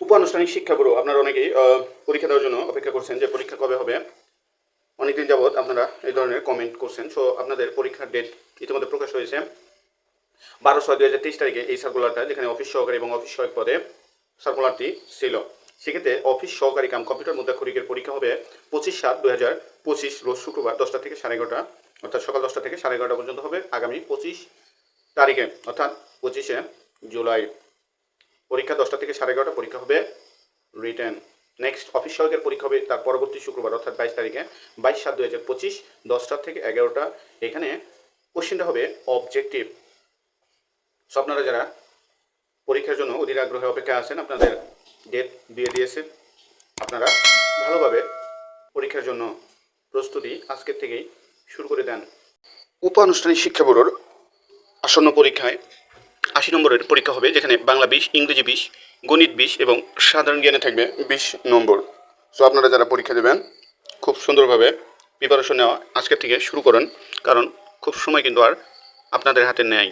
উপানুষ্ঠানিক শিক্ষা ব্যুরো আপনারা অনেকেই পরীক্ষা দেওয়ার জন্য অপেক্ষা করছেন যে পরীক্ষা কবে হবে। অনেকদিন যাবৎ আপনারা এই ধরনের কমেন্ট করছেন। সো আপনাদের পরীক্ষার ডেট ইতিমধ্যে প্রকাশ হয়েছে। বারো ছয় দুই হাজার তেইশ তারিখে এই সার্কুলারটা যেখানে অফিস সহকারী এবং অফিস সহায়ক পদে সার্কুলারটি ছিল। সেক্ষেত্রে অফিস সহকারী কাম কম্পিউটার মুদ্রাক্ষরিকের পরীক্ষা হবে পঁচিশ সাত দুই হাজার পঁচিশ, রোজ শুক্রবার দশটা থেকে সাড়ে এগারোটা, অর্থাৎ সকাল দশটা থেকে সাড়ে এগারোটা পর্যন্ত হবে আগামী পঁচিশ তারিখে, অর্থাৎ পঁচিশে জুলাই। পরীক্ষা দশটা থেকে সাড়ে এগারোটা পরীক্ষা হবে রিটার্ন নেক্সট অফিস সহায়কের পরীক্ষা হবে তার পরবর্তী শুক্রবার, অর্থাৎ বাইশ তারিখে। বাইশ সাত দুই হাজার পঁচিশ, দশটা থেকে এগারোটা। এখানে কোশ্চেনটা হবে অবজেক্টিভ সো আপনারা যারা পরীক্ষার জন্য অধীর আগ্রহে অপেক্ষা আছেন, আপনাদের ডেট দিয়ে দিয়েছেন আপনারা ভালোভাবে পরীক্ষার জন্য প্রস্তুতি আজকের থেকেই শুরু করে দেন। উপ আনুষ্ঠানিক শিক্ষা ব্যুরোর আসন্ন পরীক্ষায় আশি নম্বরের পরীক্ষা হবে, যেখানে বাংলা বিশ, ইংরেজি বিশ, গণিত বিশ এবং সাধারণ জ্ঞানে থাকবে বিশ নম্বর। সো আপনারা যারা পরীক্ষা দেবেন, খুব সুন্দরভাবে প্রিপারেশন নেওয়া আজকের থেকে শুরু করেন, কারণ খুব সময় কিন্তু আর আপনাদের হাতে নেয়